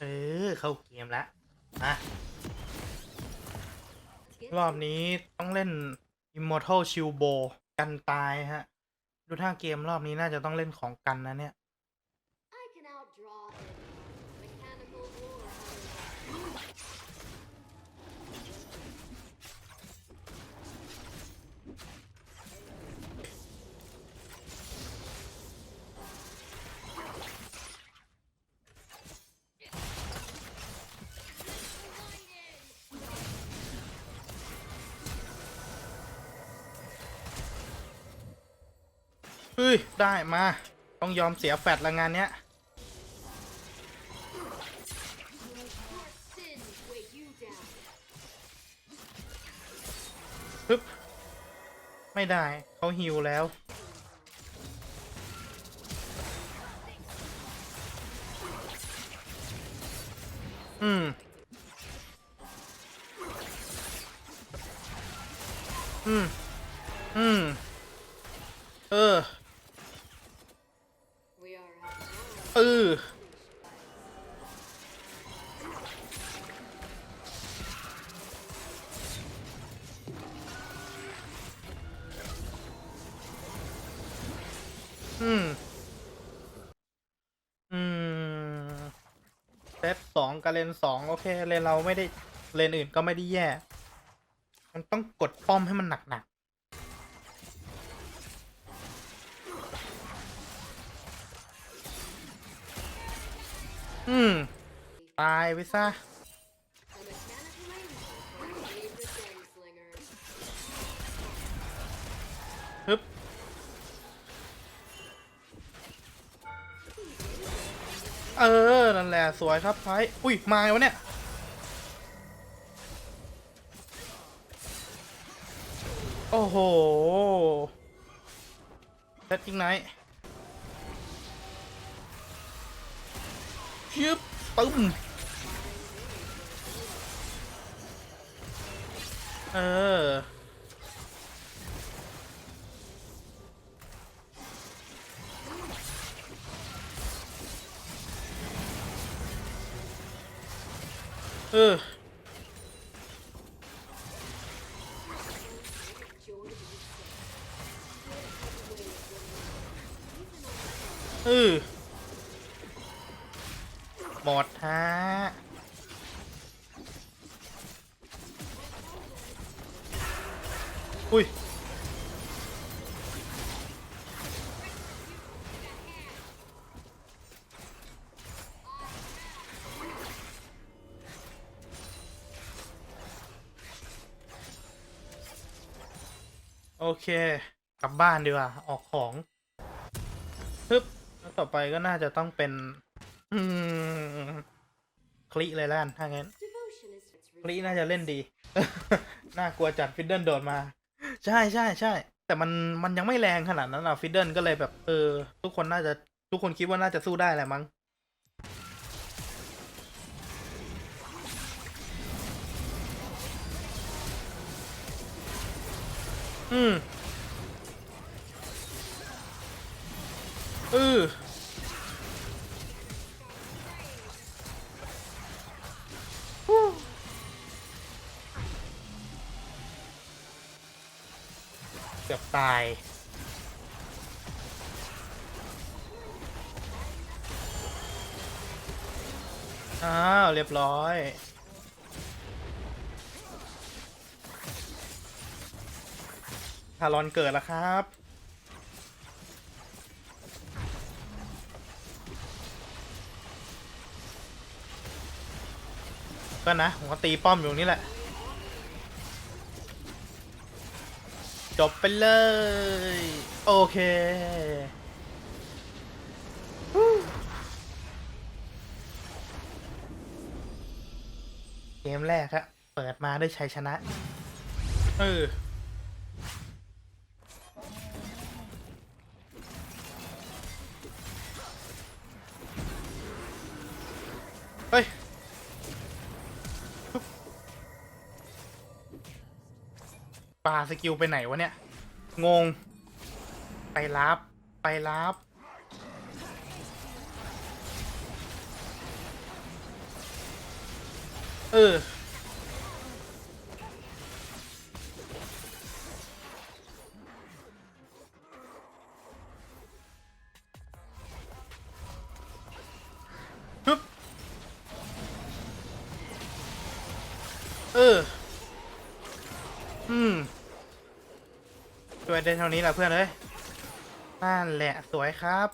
เออ เข้าเกมแล้วมารอบนี้ต้องเล่น Immortal Shield Bow กันตายฮะ ดูท่าเกมรอบนี้น่าจะต้องเล่นของกันนะเนี่ย ฮ้ย ได้มา ต้องยอมเสียแฟดละงานเนี้ยปึ๊บ ไม่ได้เขาฮิวแล้ว อืม อืม อืม เออ เอออืม อืมเซตสองกับเลนสองโอเค เลนเราไม่ได้ เลนอื่นก็ไม่ได้แย่ มันต้องกดป้อมให้มันหนัก อืม ตายไปซะ ฮึบ เออ นั่นแหละ สวยครับไพ่อุ้ย มาไงวะเนี่ย โอ้โหเซตจริงไหน ยึบตึ้มเออเออเออ หมดฮะอุ้ยโอเค กลับบ้านดีกว่า ออกของฮึบแล้วต่อไปก็น่าจะต้องเป็น อืมคลิเลยแล้วกันถ้างั้น Devotion is its คลิน่าจะเล่นดี น่ากลัวจัดฟิดเดิลโดดมา ใช่ใช่ใช่แต่มันมันยังไม่แรงขนาดนั้นอะฟิดเดิลก็เลยแบบ เออ ทุกคนน่าจะทุกคนคิดว่าน่าจะสู้ได้แหละมั้งอืมเออ กือบตาย อ้าว เรียบร้อย ทารอนเกิดแล้วครับก็นะผมก็ตีป้อมอยู่นี่แหละ จบไปเลย โอเคเกมแรกครับเปิดมาด้วยชัยชนะ เออ สกิลไปไหนวะเนี่ย งง ไปรับ ไปรับ เออฮึเออ อืม ช่วยได้เท่านี้แหละเพื่อนเอ้ยนั่นแหละสวยครับ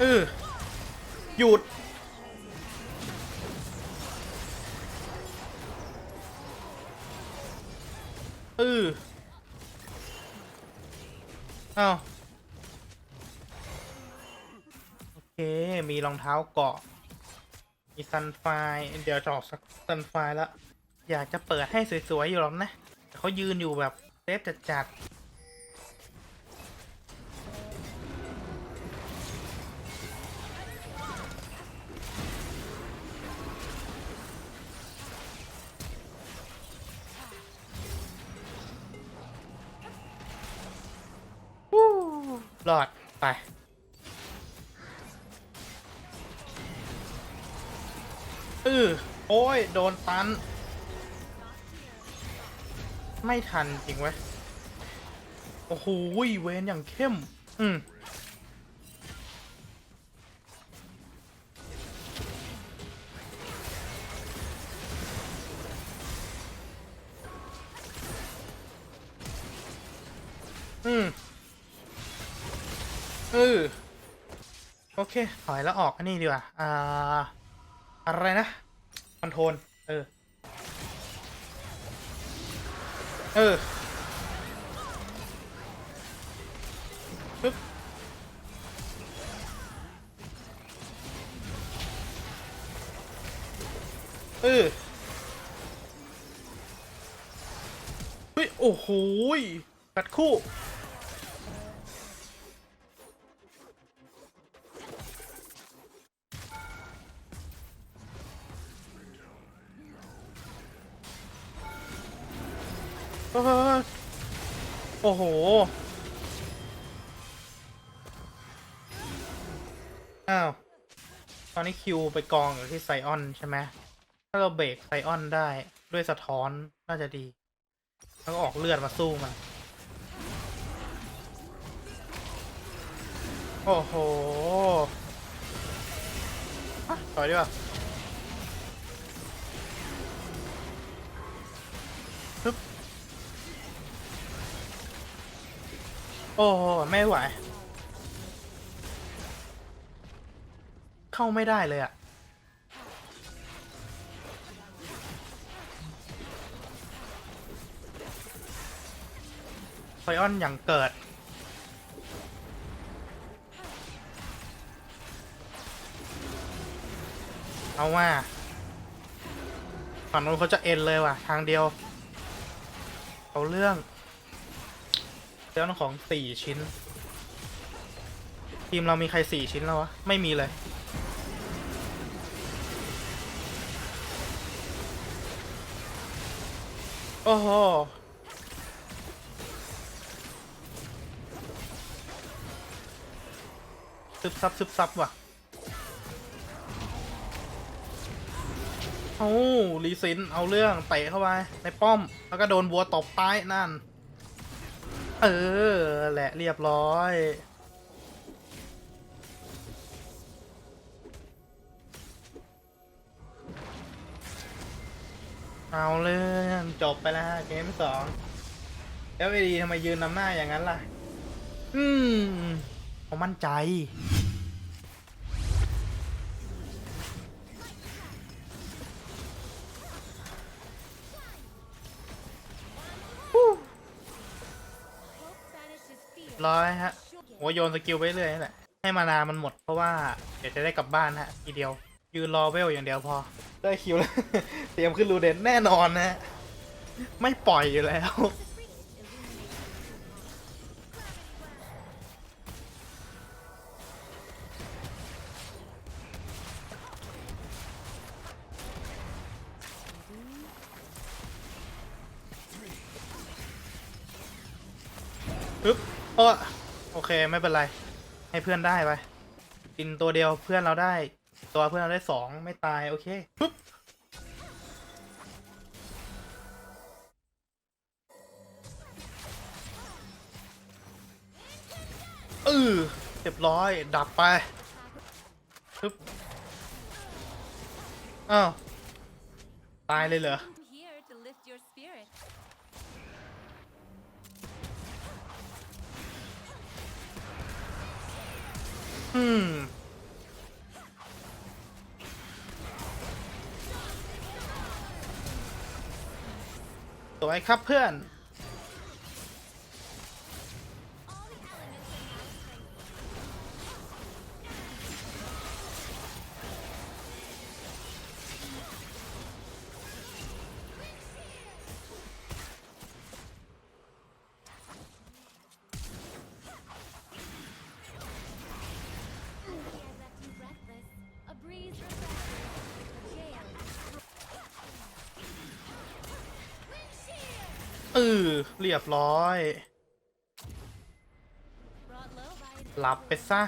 เออหยุดเอออ้าว มีรองเท้าเกาะ มีซันไฟเดี๋ยวจะออกสักซันไฟแล้วอยากจะเปิดให้สวยๆอยู่หรอกนะแต่เขายืนอยู่แบบเซฟจัดๆรอด ไป เออโอ้ย โดนตัน ไม่ทันจริงเว้ย โอ้โหเวนอย่างเข้ม อืมอืมเออโอเค ถอยแล้วออกอันนี้ดีกว่า อ่า อะไรนะคอนโทรลเออ เออปึ๊บเออเฮ้ย โอ้โหยกัดคู่ อ้าว ตอนนี้คิวไปกองอยู่ที่ไซออนใช่ไหมถ้าเราเบรกไซออนได้ด้วยสะท้อนน่าจะดี แล้วก็ออกเลือดมาสู้มัน โอ้โหอะต่อยดีกว่าปึ๊บโอ้โหไม่ไหว เข้าไม่ได้เลยอะไซออนอย่างเกิด เอาว่าฝั่งนู้นเขาจะเอ็นเลยว่ะ ทางเดียว เอาเรื่องเรื่องของสี่ชิ้น ทีมเรามีใครสี่ชิ้นแล้ววะ ไม่มีเลย โอ้โหซึบซับซึบซับว่ะโอ้ลีซิน เอาเรื่องเตะเข้าไป ในป้อม แล้วก็โดนบัวตบตายนั่น เออ แหละเรียบร้อย เอาเรื่องจบไปแล้วฮะเกมสองแล้วไอดีทำไมยืนนำหน้าอย่างนั้นล่ะ อืมเขามั่นใจ ร้อยฮะโอ้โยนสกิลไปเรื่อยนี่แหละ ให้มานามันหมดเพราะว่า เดี๋ยวจะได้กลับบ้านฮะ ทีเดียว ยืนรอเวลอย่างเดียวพอ ได้คิวแล้ว เตรียมขึ้นรูเดนแน่นอนนะ ไม่ปล่อยอยู่แล้ว ปึ๊บโอ้โอเคไม่เป็นไร ให้เพื่อนได้ไปกินตัวเดียวเพื่อนเราได้ ตัวเพื่อนเราได้สองไม่ตาย โอเคปึ๊บ ออเรียบร้อย ดับไปปึ๊บอ้าว ตายเลยเหรอ อืมสวยครับเพื่อน ออเรียบร้อย หลับไปซะ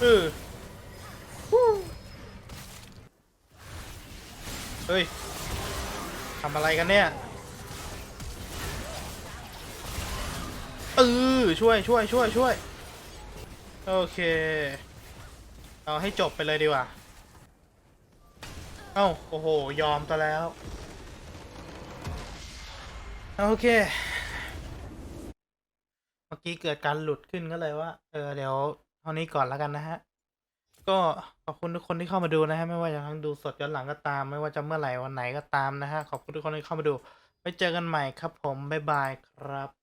เออฮู้เฮ้ย ทำอะไรกันเนี่ย เออช่วยช่วยช่วยช่วย โอเค เอาให้จบไปเลยดีกว่า เอ้า โอ้โห ยอมซะแล้ว โอเค เมื่อกี้เกิดการหลุดขึ้นก็เลยว่า เออ เดี๋ยวเท่านี้ก่อนแล้วกันนะฮะ ก็ขอบคุณทุกคนที่เข้ามาดูนะฮะ ไม่ว่าจะทั้งดูสดย้อนหลังก็ตาม ไม่ว่าจะเมื่อไหร่วันไหนก็ตามนะฮะ ขอบคุณทุกคนที่เข้ามาดู ไว้เจอกันใหม่ครับผม บ๊ายบายครับ